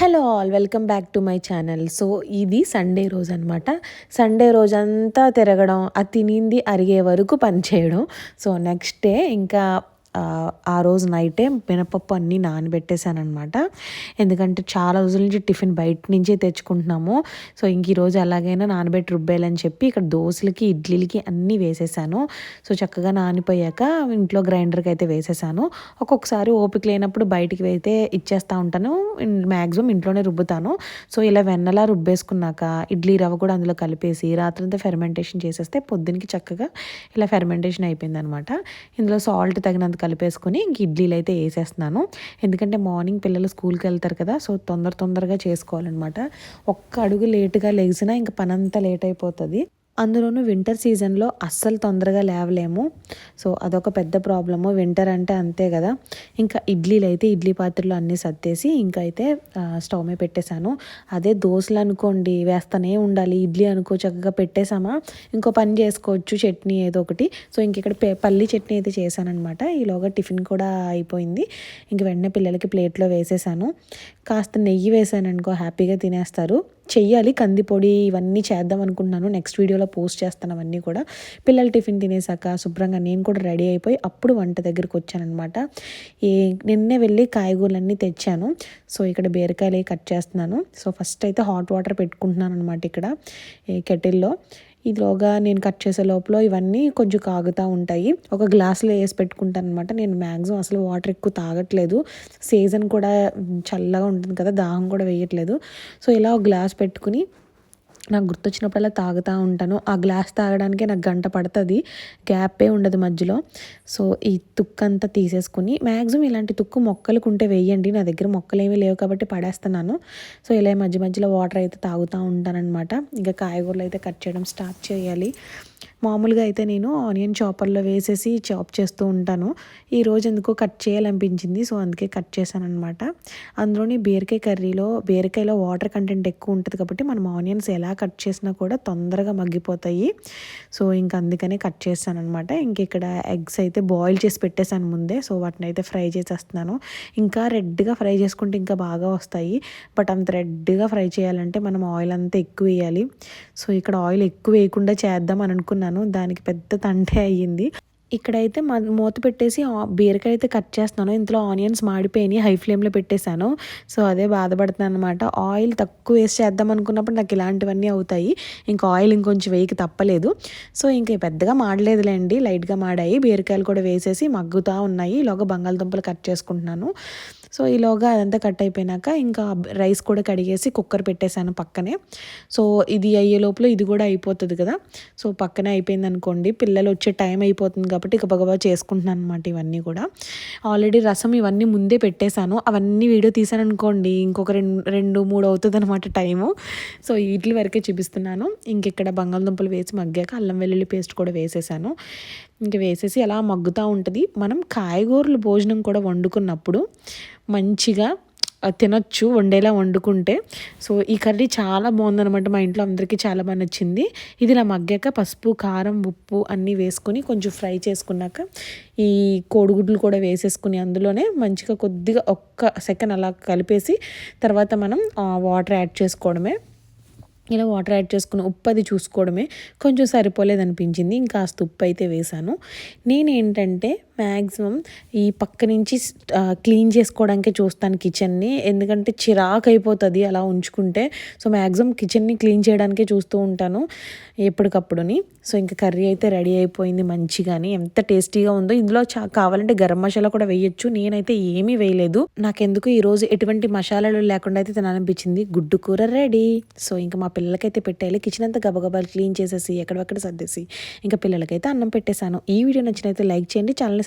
Hello all welcome back to my channel. So ఇది Sunday రోజు అనమాట సండే రోజంతా తిరగడం అది తినింది అరిగే వరకు పని చేయడం. సో నెక్స్ట్ డే ఇంకా ఆ రోజు నైటే మినపప్పు అన్నీ నానబెట్టేశాను అనమాట ఎందుకంటే చాలా రోజుల నుంచి టిఫిన్ బయట నుంచే తెచ్చుకుంటున్నాము. సో ఇంక ఈరోజు ఎలాగైనా నానబెట్టి రుబ్బేయాలని చెప్పి ఇక్కడ దోశలకి ఇడ్లీలకి అన్నీ వేసేసాను. సో చక్కగా నానిపోయాక ఇంట్లో గ్రైండర్కి అయితే వేసేసాను. ఒక్కొక్కసారి ఓపిక లేనప్పుడు బయటికి అయితే ఇచ్చేస్తూ ఉంటాను. మ్యాక్సిమం ఇంట్లోనే రుబ్బుతాను. సో ఇలా వెన్నలా రుబ్బేసుకున్నాక ఇడ్లీ రవ్వ కూడా అందులో కలిపేసి రాత్రంతా ఫెర్మెంటేషన్ చేసేస్తే పొద్దునకి చక్కగా ఇలా ఫెర్మెంటేషన్ అయిపోయింది అనమాట ఇందులో సాల్ట్ తగినంత కలిపేసుకొని ఇంక ఇడ్లీలు అయితే వేసేస్తున్నాను. ఎందుకంటే మార్నింగ్ పిల్లలు స్కూల్కి వెళ్తారు కదా సో తొందర తొందరగా చేసుకోవాలన్నమాట. ఒక్క అడుగు లేటుగా లేచినా ఇంక పనంతా లేట్ అయిపోతుంది. అందులోనూ వింటర్ సీజన్లో అస్సలు తొందరగా లేవలేము. సో అదొక పెద్ద ప్రాబ్లము వింటర్ అంటే అంతే కదా. ఇంకా ఇడ్లీలు అయితే ఇడ్లీ పాత్రలు అన్నీ సర్దేసి ఇంకా అయితే స్టవ్ మీద పెట్టేశాను. అదే దోశలు అనుకోండి వేస్తూనే ఉండాలి. ఇడ్లీ అనుకో చక్కగా పెట్టేసామా ఇంకో పని చేసుకోవచ్చు చట్నీ ఏదో ఒకటి. సో ఇంక ఇక్కడ పల్లి చట్నీ అయితే చేశానమాట ఈలోగా టిఫిన్ కూడా అయిపోయింది. ఇంక వెంటనే పిల్లలకి ప్లేట్లో వేసేసాను కాస్త నెయ్యి వేసాను అనుకో హ్యాపీగా తినేస్తారు. చెయ్యాలి. కందిపొడి ఇవన్నీ చేద్దాం అనుకుంటున్నాను. నెక్స్ట్ వీడియోలో పోస్ట్ చేస్తాను అవన్నీ కూడా. పిల్లలు టిఫిన్ తినేసాక శుభ్రంగా నేను కూడా రెడీ అయిపోయి అప్పుడు వంట దగ్గరికి వచ్చానమాట ఏ నిన్నే వెళ్ళి కాయగూరలన్నీ తెచ్చాను. సో ఇక్కడ బీరకాయలు కట్ చేస్తున్నాను. సో ఫస్ట్ అయితే హాట్ వాటర్ పెట్టుకుంటున్నాను అనమాట ఇక్కడ కెటిల్లో ఈలోగా నేను కట్ చేసే లోపల ఇవన్నీ కొంచెం కాగుతూ ఉంటాయి. ఒక గ్లాస్లో వేసి పెట్టుకుంటాను అనమాట నేను మ్యాక్సిమం అసలు వాటర్ ఎక్కువ తాగట్లేదు. సీజన్ కూడా చల్లగా ఉంటుంది కదా దాహం కూడా వేయట్లేదు. సో ఇలా ఒక గ్లాస్ పెట్టుకుని నాకు గుర్తొచ్చినప్పుడల్లా తాగుతూ ఉంటాను. ఆ గ్లాస్ తాగడానికే నాకు గంట పడుతుంది. గ్యాపే ఉండదు మధ్యలో. సో ఈ తుక్కు అంతా తీసేసుకుని మ్యాక్సిమం ఇలాంటి తుక్కు మొక్కలకు ఉంటే వేయండి. నా దగ్గర మొక్కలు ఏమీ లేవు కాబట్టి పడేస్తున్నాను. సో ఇలా మధ్య మధ్యలో వాటర్ అయితే తాగుతూ ఉంటానన్నమాట. ఇంకా కాయగూరలు అయితే కట్ చేయడం స్టార్ట్ చేయాలి. మామూలుగా అయితే నేను ఆనియన్ చాపర్లో వేసేసి చాప్ చేస్తూ ఉంటాను. ఈ రోజు ఎందుకో కట్ చేయాలనిపించింది సో అందుకే కట్ చేశాను అనమాట అందులోని బీరకాయ కర్రీలో బీరకాయలో వాటర్ కంటెంట్ ఎక్కువ ఉంటుంది కాబట్టి మనం ఆనియన్స్ ఎలా కట్ చేసినా కూడా తొందరగా మగ్గిపోతాయి. సో ఇంక అందుకనే కట్ చేస్తాను అనమాట ఇంక ఇక్కడ ఎగ్స్ అయితే బాయిల్ చేసి పెట్టేశాను ముందే సో వాటిని అయితే ఫ్రై చేసేస్తున్నాను. ఇంకా రెడ్గా ఫ్రై చేసుకుంటే ఇంకా బాగా వస్తాయి. బట్ అంత రెడ్గా ఫ్రై చేయాలంటే మనం ఆయిల్ అంతా ఎక్కువ వేయాలి. సో ఇక్కడ ఆయిల్ ఎక్కువ వేయకుండా చేద్దాం అని అనుకున్నాను చేస్తున్నాను. దానికి పెద్ద తంటే అయ్యింది. ఇక్కడైతే మూత పెట్టేసి బీరకాయ అయితే కట్ చేస్తున్నాను. ఇందులో ఆనియన్స్ మాడిపోయినాయి. హై ఫ్లేమ్లో పెట్టేశాను. సో అదే బాధపడుతున్నాను అనమాట ఆయిల్ తక్కువ వేసి చేద్దాం అనుకున్నప్పుడు నాకు ఇలాంటివన్నీ అవుతాయి. ఇంకా ఆయిల్ ఇంకొంచెం వేయకి తప్పలేదు. సో ఇంక పెద్దగా మాడలేదులేండి. లైట్గా మాడాయి. బీరకాయలు కూడా వేసేసి మగ్గుతూ ఉన్నాయి. ఇలాగ బంగాళదుంపలు కట్ చేసుకుంటున్నాను. సో ఈలోగా అదంతా కట్ అయిపోయినాక ఇంకా రైస్ కూడా కడిగేసి కుక్కర్ పెట్టేశాను పక్కనే. సో ఇది అయ్యే లోపల ఇది కూడా అయిపోతుంది కదా. సో పక్కనే అయిపోయింది అనుకోండి పిల్లలు వచ్చే టైం అయిపోతుంది కాబట్టి ఇక బాగా చేసుకుంటున్నాను అనమాట ఇవన్నీ కూడా. ఆల్రెడీ రసం ఇవన్నీ ముందే పెట్టేశాను. అవన్నీ వీడియో తీసాను అనుకోండి ఇంకొక రెండు రెండు మూడు అవుతుంది అనమాట టైము. సో వీటి వరకే చూపిస్తున్నాను. ఇంకెక్కడ బంగాళదుంపలు వేసి మగ్గాక అల్లం వెల్లుల్లి పేస్ట్ కూడా వేసేసాను ఇంక వేసేసి అలా మగ్గుతూ ఉంటుంది. మనం కాయగూరలు భోజనం కూడా వండుకున్నప్పుడు మంచిగా తినొచ్చు వండేలా వండుకుంటే. సో ఈ కర్రీ చాలా బాగుందనమాట మా ఇంట్లో అందరికీ చాలా బాగా నచ్చింది. ఇది ఇలా మగ్గాక పసుపు కారం ఉప్పు అన్నీ వేసుకొని కొంచెం ఫ్రై చేసుకున్నాక ఈ కోడిగుడ్లు కూడా వేసేసుకుని అందులోనే మంచిగా కొద్దిగా ఒక్క సెకండ్ అలా కలిపేసి తర్వాత మనం వాటర్ యాడ్ చేసుకోవడమే. ఇలా వాటర్ యాడ్ చేసుకుని ఉప్పు అది చూసుకోవడమే కొంచెం సరిపోలేదనిపించింది. ఇంకా కాస్త ఉప్పు అయితే వేశాను. నేనేంటంటే మ్యాక్సిమం ఈ పక్క నుంచి క్లీన్ చేసుకోవడానికే చూస్తాను కిచెన్ని. ఎందుకంటే చిరాకు అయిపోతుంది అలా ఉంచుకుంటే. సో మ్యాక్సిమం కిచెన్ని క్లీన్ చేయడానికే చూస్తూ ఉంటాను ఎప్పటికప్పుడుని. సో ఇంకా కర్రీ అయితే రెడీ అయిపోయింది మంచిగాని. ఎంత టేస్టీగా ఉందో. ఇందులో చా కావాలంటే గరం మసాలా కూడా వేయొచ్చు. నేనైతే ఏమీ వేయలేదు. నాకెందుకు ఈరోజు ఎటువంటి మసాలాలు లేకుండా అయితే తినాలనిపించింది. గుడ్డు కూర రెడీ. సో ఇంకా మా పిల్లలకైతే పెట్టేయాలి. కిచెన్ అంతా గబగబాలు క్లీన్ చేసేసి ఎక్కడెక్కడ సర్దేసి ఇంకా పిల్లలకైతే అన్నం పెట్టేశాను. ఈ వీడియో నచ్చినైతే లైక్ చేయండి. ఛానల్ని